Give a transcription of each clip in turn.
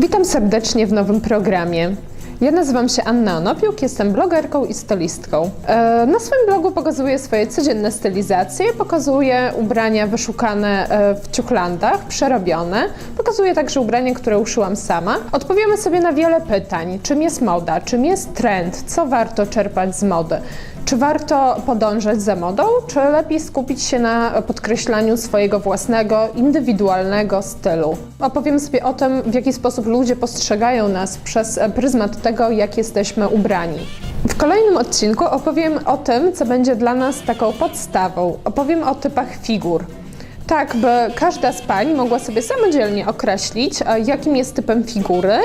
Witam serdecznie w nowym programie. Ja nazywam się Anna Onopiuk, jestem blogerką i stylistką. E, Na swoim blogu pokazuję swoje codzienne stylizacje, pokazuję ubrania wyszukane e, w ciuchlandach, przerobione. Pokazuję także ubrania, które uszyłam sama. Odpowiemy sobie na wiele pytań. Czym jest moda? Czym jest trend? Co warto czerpać z mody? Czy warto podążać za modą, czy lepiej skupić się na podkreślaniu swojego własnego, indywidualnego stylu? Opowiem sobie o tym, w jaki sposób ludzie postrzegają nas przez pryzmat tego, jak jesteśmy ubrani. W kolejnym odcinku opowiem o tym, co będzie dla nas taką podstawą. Opowiem o typach figur. Tak, by każda z pań mogła sobie samodzielnie określić, e, jakim jest typem figury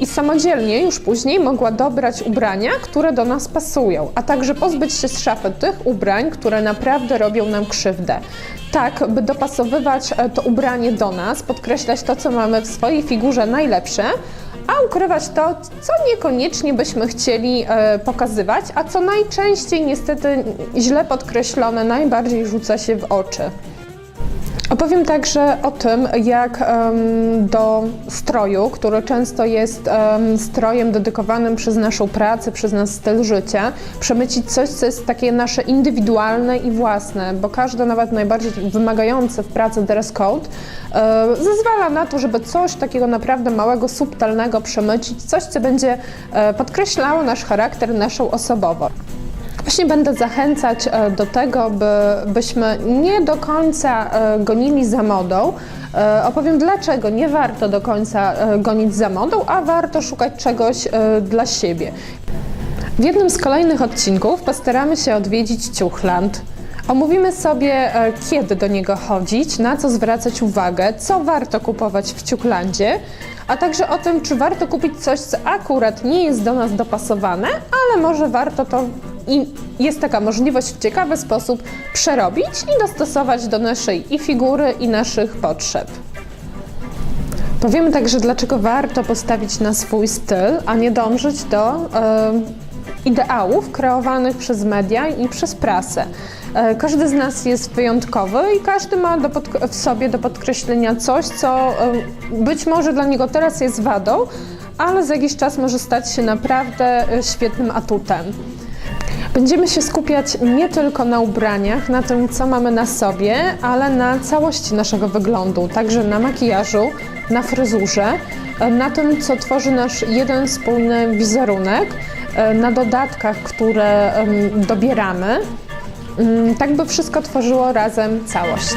i samodzielnie już później mogła dobrać ubrania, które do nas pasują, a także pozbyć się z szafy tych ubrań, które naprawdę robią nam krzywdę. Tak, by dopasowywać e, to ubranie do nas, podkreślać to, co mamy w swojej figurze najlepsze, a ukrywać to, co niekoniecznie byśmy chcieli e, pokazywać, a co najczęściej niestety źle podkreślone najbardziej rzuca się w oczy. Opowiem także o tym, jak do stroju, który często jest em, strojem dedykowanym przez naszą pracę, przez nasz styl życia, przemycić coś, co jest takie nasze indywidualne i własne, bo każde, nawet najbardziej wymagające w pracy dress code, e, zezwala na to, żeby coś takiego naprawdę małego, subtelnego przemycić, coś, co będzie e, podkreślało nasz charakter, naszą osobowość. Właśnie będę zachęcać e, do tego, by, byśmy nie do końca e, gonili za modą. E, Opowiem dlaczego nie warto do końca gonić za modą, a warto szukać czegoś dla siebie. W jednym z kolejnych odcinków postaramy się odwiedzić Ciuchland. Omówimy sobie, kiedy do niego chodzić, na co zwracać uwagę, co warto kupować w Ciuchlandzie, a także o tym, czy warto kupić coś, co akurat nie jest do nas dopasowane, ale może warto to i jest taka możliwość w ciekawy sposób przerobić i dostosować do naszej i figury, i naszych potrzeb. Powiemy także, dlaczego warto postawić na swój styl, a nie dążyć do e, ideałów kreowanych przez media i przez prasę. E, każdy z nas jest wyjątkowy i każdy ma w sobie do podkreślenia coś, co być może dla niego teraz jest wadą, ale za jakiś czas może stać się naprawdę e, świetnym atutem. Będziemy się skupiać nie tylko na ubraniach, na tym, co mamy na sobie, ale na całości naszego wyglądu, także na makijażu, na fryzurze, na tym, co tworzy nasz jeden spójny wizerunek, na dodatkach, które dobieramy, mm, tak by wszystko tworzyło razem całość.